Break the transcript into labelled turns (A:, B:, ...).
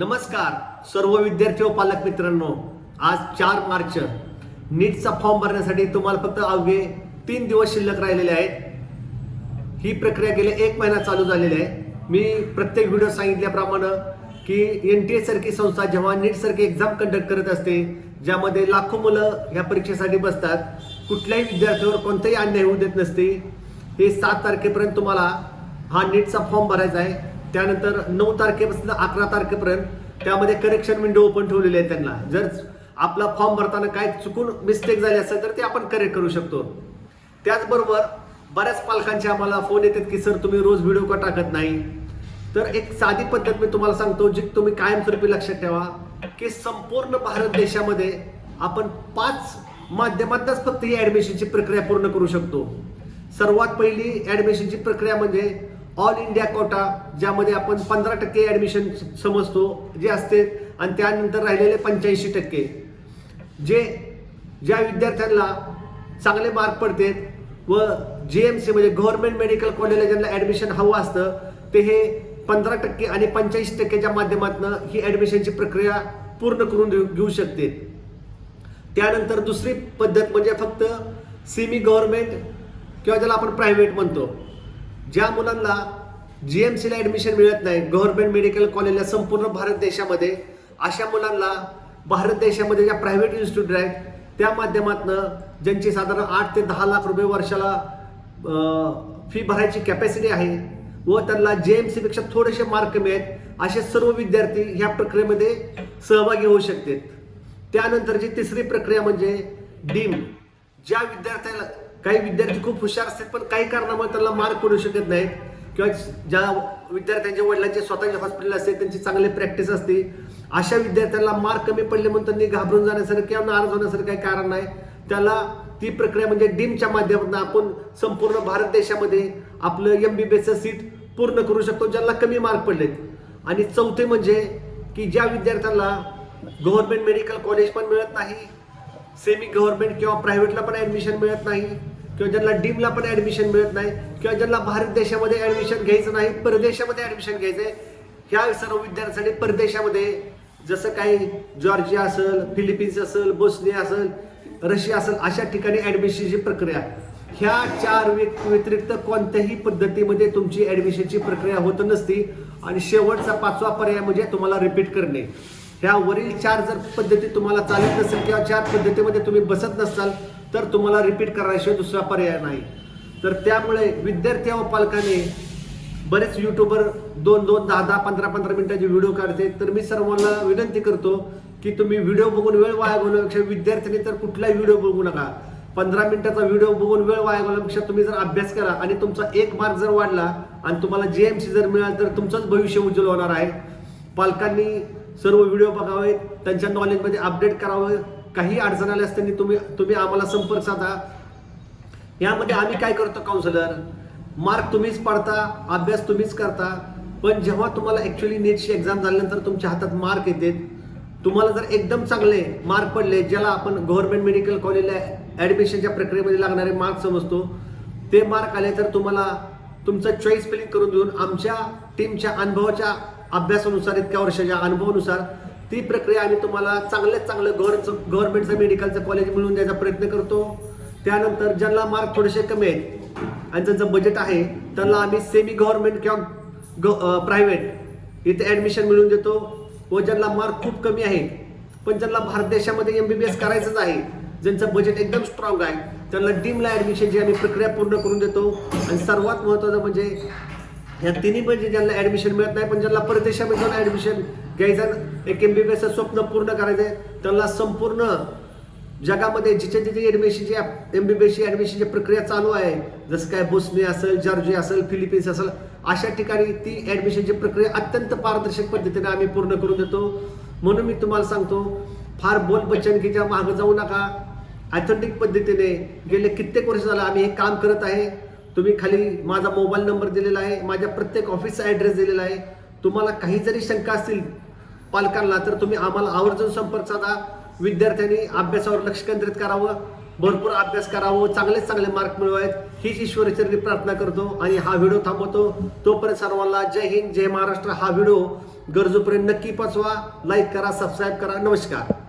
A: नमस्कार सर्व विद्यार्थी व पालक मित्रांनो. आज चार मार्च. नीटचा फॉर्म भरण्यासाठी तुम्हाला फक्त अवघे तीन दिवस शिल्लक राहिलेले आहेत. ही प्रक्रिया गेले एक महिना चालू झालेली आहे. मी प्रत्येक व्हिडिओ सांगितल्याप्रमाणे की एन टी ए सारखी संस्था जेव्हा नीट सारखी एक्झाम कंडक्ट करत असते ज्यामध्ये लाखो मुलं ह्या परीक्षेसाठी बसतात कुठल्याही विद्यार्थ्यावर कोणताही अन्याय होऊ देत नसते. हे सात तारखेपर्यंत तुम्हाला हा नीटचा फॉर्म भरायचा आहे. त्यानंतर नऊ तारखेपासून अकरा तारखेपर्यंत त्यामध्ये करेक्शन विंडो ओपन ठेवलेली आहे त्यांना. जर आपला फॉर्म भरताना काय चुकून मिस्टेक झाली असेल तर ते आपण करेक्ट करू शकतो. त्याचबरोबर बऱ्याच पालकांचे आम्हाला फोन येतात की सर तुम्ही रोज व्हिडिओ का टाकत नाही? तर एक साधी पद्धत मी तुम्हाला सांगतो जी तुम्ही कायमस्वरूपी लक्षात ठेवा की संपूर्ण भारत देशामध्ये आपण पाच माध्यमातच फक्त ही ॲडमिशनची प्रक्रिया पूर्ण करू शकतो. सर्वात पहिली ॲडमिशनची प्रक्रिया म्हणजे ऑल इंडिया कोटा ज्यामध्ये आपण पंधरा टक्के ॲडमिशन समजतो जे असते आणि त्यानंतर राहिलेले पंच्याऐंशी टक्के. जे ज्या विद्यार्थ्यांना चांगले मार्क पडतात व जे एम सी म्हणजे गव्हर्नमेंट मेडिकल कॉलेजला ज्यांना ॲडमिशन हवं असतं ते हे पंधरा टक्के आणि पंच्याऐंशी टक्क्याच्या माध्यमातून ही ॲडमिशनची प्रक्रिया पूर्ण करून देऊ घेऊ शकते. त्यानंतर दुसरी पद्धत म्हणजे फक्त सेमी गव्हर्नमेंट किंवा ज्याला आपण प्रायव्हेट म्हणतो. ज्या मुलांना जी एम सीला ॲडमिशन मिळत नाही गव्हर्नमेंट मेडिकल कॉलेजला संपूर्ण भारत देशामध्ये अशा मुलांना भारत देशामध्ये ज्या प्रायव्हेट इन्स्टिट्यूट आहेत त्या माध्यमातनं ज्यांची साधारण आठ ते दहा लाख रुपये वर्षाला फी भरायची कॅपॅसिटी आहे व त्यांना जे एम सीपेक्षा थोडेसे मार्क कमी आहेत असे सर्व विद्यार्थी ह्या प्रक्रियेमध्ये सहभागी होऊ शकतात. त्यानंतरची तिसरी प्रक्रिया म्हणजे डीम ज्या विद्यार्थ्याला काही विद्यार्थी खूप हुशार असतात पण काही कारणामुळे त्यांना मार्क पडू शकत नाहीत. किंवा ज्या विद्यार्थ्यांच्या वडिलांचे स्वतःचे हॉस्पिटल असते त्यांची चांगली प्रॅक्टिस असते अशा विद्यार्थ्यांना मार्क कमी पडले म्हणून त्यांनी घाबरून जाण्यासारखं किंवा नाराज होण्यासारखं काही कारण नाही. त्याला ती प्रक्रिया म्हणजे डीमच्या माध्यमातून आपण संपूर्ण भारत देशामध्ये आपलं एम बी बी सीट पूर्ण करू शकतो ज्यांना कमी मार्क पडलेत. आणि चौथे म्हणजे की ज्या विद्यार्थ्यांना गव्हर्नमेंट मेडिकल कॉलेज पण मिळत नाही सेमी गव्हर्नमेंट किंवा प्रायव्हेटला पण ॲडमिशन मिळत नाही किंवा ज्यांना डीमला पण ऍडमिशन मिळत नाही किंवा ज्यांना भारत देशामध्ये ऍडमिशन घ्यायचं नाही परदेशामध्ये ऍडमिशन आहे ह्या सर्व विद्यार्थ्यांसाठी परदेशामध्ये जसं काही जॉर्जिया असेल फिलिपिन्स असेल बोस्निया असेल रशिया असेल अशा ठिकाणी ऍडमिशनची प्रक्रिया. ह्या चार व्यतिरिक्त कोणत्याही पद्धतीमध्ये तुमची ऍडमिशनची प्रक्रिया होत नसती आणि शेवटचा पाचवा पर्याय म्हणजे तुम्हाला रिपीट करणे. ह्या वरील चार जर पद्धती तुम्हाला चालत नसेल किंवा चार पद्धतीमध्ये तुम्ही बसत नसाल तर तुम्हाला रिपीट करायशिवाय दुसरा पर्याय नाही. तर त्यामुळे विद्यार्थी व पालकाने बरेच युट्यूबर दोन दोन दहा दहा पंधरा पंधरा मिनिटाचे व्हिडिओ काढते. तर मी सर्वांना विनंती करतो की तुम्ही व्हिडिओ बघून वेळ वाया घालवण्यापेक्षा विद्यार्थ्यांनी तर कुठलाही व्हिडिओ बघू नका. पंधरा मिनिटाचा व्हिडिओ बघून वेळ वाया घालवण्यापेक्षा तुम्ही जर अभ्यास करा आणि तुमचा एक मार्क जर वाढला आणि तुम्हाला जे एम सी जर मिळाला तर तुमचंच भविष्य उज्ज्वल होणार आहे. पालकांनी सर्व व्हिडिओ बघावे त्यांच्या नॉलेजमध्ये अपडेट करावं. काही अडचण आल्यास त्यांनी तुम्ही तुम्ही आम्हाला संपर्क साधा. यामध्ये आम्ही काय करतो काउन्सिलर मार्क तुम्हीच पाडता अभ्यास तुम्हीच करता. पण जेव्हा तुम्हाला ॲक्च्युली नीटची एक्झाम झाल्यानंतर तुमच्या हातात मार्क येते. तुम्हाला जर एकदम चांगले मार्क पडले ज्याला आपण गव्हर्नमेंट मेडिकल कॉलेजला ॲडमिशनच्या प्रक्रियेमध्ये लागणारे मार्क समजतो ते मार्क आले तर तुम्हाला तुमचं चॉईस फिलिंग करून देऊन आमच्या टीमच्या अनुभवाच्या अभ्यासानुसार इतक्या वर्षाच्या अनुभवानुसार ती प्रक्रिया आम्ही तुम्हाला चांगल्यात चांगलं गव्हर्नचं गव्हर्नमेंटचं मेडिकलचं कॉलेज मिळवून द्यायचा प्रयत्न करतो. त्यानंतर ज्यांना मार्क थोडेसे कमी आहेत आणि त्यांचं बजेट आहे त्यांना आम्ही सेमी गव्हर्नमेंट किंवा ग प्रायव्हेट इथे ॲडमिशन मिळवून देतो. व ज्यांना मार्क खूप कमी आहे पण ज्यांना भारत देशामध्ये एम बी बी एस करायचंच आहे ज्यांचं बजेट एकदम स्ट्रॉंग आहे त्यांना डीमला ॲडमिशनची आम्ही प्रक्रिया पूर्ण करून देतो. आणि सर्वात महत्त्वाचं म्हणजे ह्या तिन्ही म्हणजे ज्यांना ॲडमिशन मिळत नाही पण ज्यांना परदेशामध्ये जाऊन ॲडमिशन घ्यायचं एक एम बी बी एसचं स्वप्न पूर्ण करायचं आहे त्यांना संपूर्ण जगामध्ये जिथे जिथे ॲडमिशनची एम बी बी एसची ॲडमिशनची प्रक्रिया चालू आहे जसं काय बोस्नी असेल जॉर्जिया असेल फिलिपिन्स असेल अशा ठिकाणी ती ॲडमिशनची प्रक्रिया अत्यंत पारदर्शक पद्धतीने आम्ही पूर्ण करून देतो. म्हणून मी तुम्हाला सांगतो फार बोल बचनकीच्या मागं जाऊ नका. ॲथेंटिक पद्धतीने गेले कित्येक वर्ष झालं आम्ही हे काम करत आहे. तुम्ही खाली माझा मोबाईल नंबर दिलेला आहे माझ्या प्रत्येक ऑफिसचा ॲड्रेस दिलेला आहे. तुम्हाला काही जरी शंका असतील पालकांना तर तुम्ही आम्हाला आवर्जून संपर्क साधा. विद्यार्थ्यांनी अभ्यासावर लक्ष केंद्रित करावं. भरपूर अभ्यास करावं. चांगलेच चांगले मार्क मिळवायत. हीच ईश्वरचरणी प्रार्थना करतो आणि हा व्हिडिओ थांबवतो. तोपर्यंत सर्वांना जय हिंद जय महाराष्ट्र. हा व्हिडिओ गरजूपर्यंत नक्की पाचवा लाईक करा सबस्क्राईब करा. नमस्कार.